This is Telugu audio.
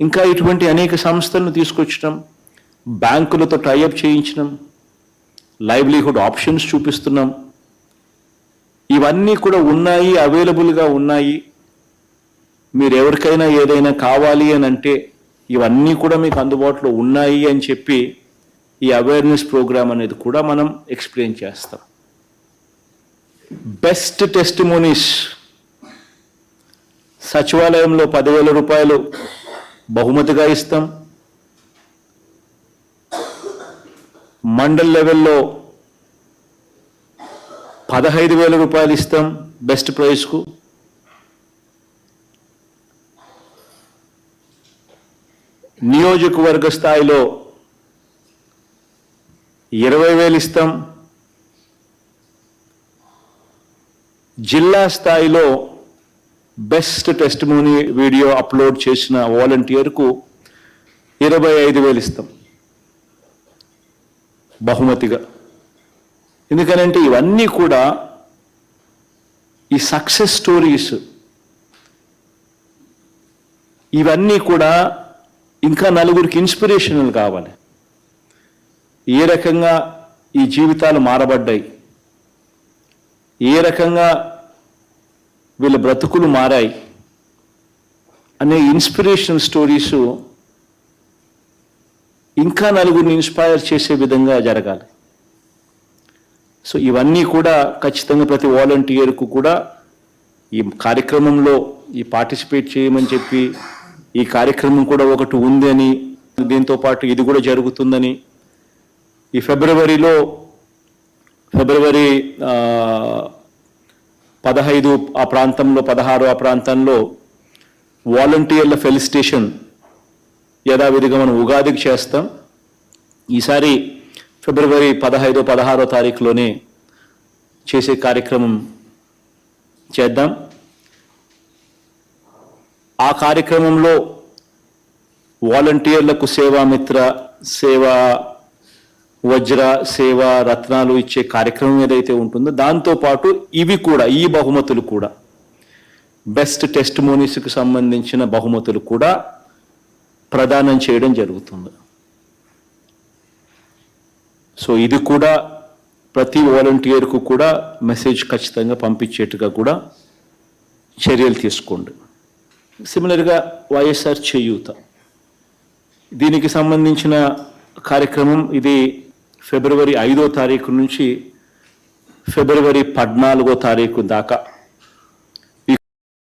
ఇంకా ఇటువంటి అనేక సంస్థలను తీసుకొచ్చడం బ్యాంకులతో టైఅప్ చేయించడం లైవ్లీహుడ్ ఆప్షన్స్ చూపిస్తున్నాం. ఇవన్నీ కూడా ఉన్నాయి అవైలబుల్గా ఉన్నాయి. మీరు ఎవరికైనా ఏదైనా కావాలి అని అంటే ఇవన్నీ కూడా మీకు అందుబాటులో ఉన్నాయి అని చెప్పి ఈ అవేర్నెస్ ప్రోగ్రామ్ అనేది కూడా మనం ఎక్స్ప్లెయిన్ చేస్తాం. బెస్ట్ టెస్టిమోనీస్ సచివాలయంలో పదివేల రూపాయలు బహుమతిగా ఇస్తాం. మండల్ లెవెల్లో పదహైదు వేల రూపాయలు ఇస్తాం బెస్ట్ ప్రైజ్కు. నియోజకవర్గ స్థాయిలో ఇరవై వేలు ఇస్తాం. జిల్లా స్థాయిలో బెస్ట్ టెస్టిమోనీ వీడియో అప్లోడ్ చేసిన వాలంటీర్కు ఇరవై ఐదు వేలు ఇస్తాం. బహుమతిగా. ఎందుకనంటే ఇవన్నీ కూడా ఈ సక్సెస్ స్టోరీస్ ఇవన్నీ కూడా ఇంకా నలుగురికి ఇన్స్పిరేషనల్ కావాలి. ఏ రకంగా ఈ జీవితాలు మారబడ్డాయి? ఏ రకంగా వీళ్ళ బ్రతుకులు మారాయి అనే ఇన్స్పిరేషనల్ స్టోరీస్ ఇంకా నలుగురిని ఇన్స్పైర్ చేసే విధంగా జరగాలి. సో ఇవన్నీ కూడా ఖచ్చితంగా ప్రతి వాలంటీర్కు కూడా ఈ కార్యక్రమంలో ఈ పార్టిసిపేట్ చేయమని చెప్పి ఈ కార్యక్రమం కూడా ఒకటి ఉందని దీంతో పాటు ఇది కూడా జరుగుతుందని. ఈ ఫిబ్రవరిలో ఫిబ్రవరి పదహైదు ఆ ప్రాంతంలో పదహారు ఆ ప్రాంతంలో వాలంటీర్ల ఫెలిసిటేషన్ యథావిధిగా మనం ఉగాదికి చేస్తాం. ఈసారి ఫిబ్రవరి పదహైదో పదహారో తారీఖులోనే చేసే కార్యక్రమం చేద్దాం. ఆ కార్యక్రమంలో వాలంటీర్లకు సేవామిత్ర సేవా వజ్ర సేవ రత్నాలు ఇచ్చే కార్యక్రమం ఏదైతే ఉంటుందో దాంతోపాటు ఇవి కూడా ఈ బహుమతులు కూడా బెస్ట్ టెస్ట్ మోనీస్కి సంబంధించిన బహుమతులు కూడా ప్రదానం చేయడం జరుగుతుంది. సో ఇది కూడా ప్రతి వాలంటీర్కు కూడా మెసేజ్ ఖచ్చితంగా పంపించేట్టుగా కూడా చర్యలు తీసుకోండి. సిమిలర్గా వైఎస్ఆర్ చేయూత. దీనికి సంబంధించిన కార్యక్రమం ఇది ఫిబ్రవరి ఐదో తారీఖు నుంచి ఫిబ్రవరి పద్నాలుగో తారీఖు దాకా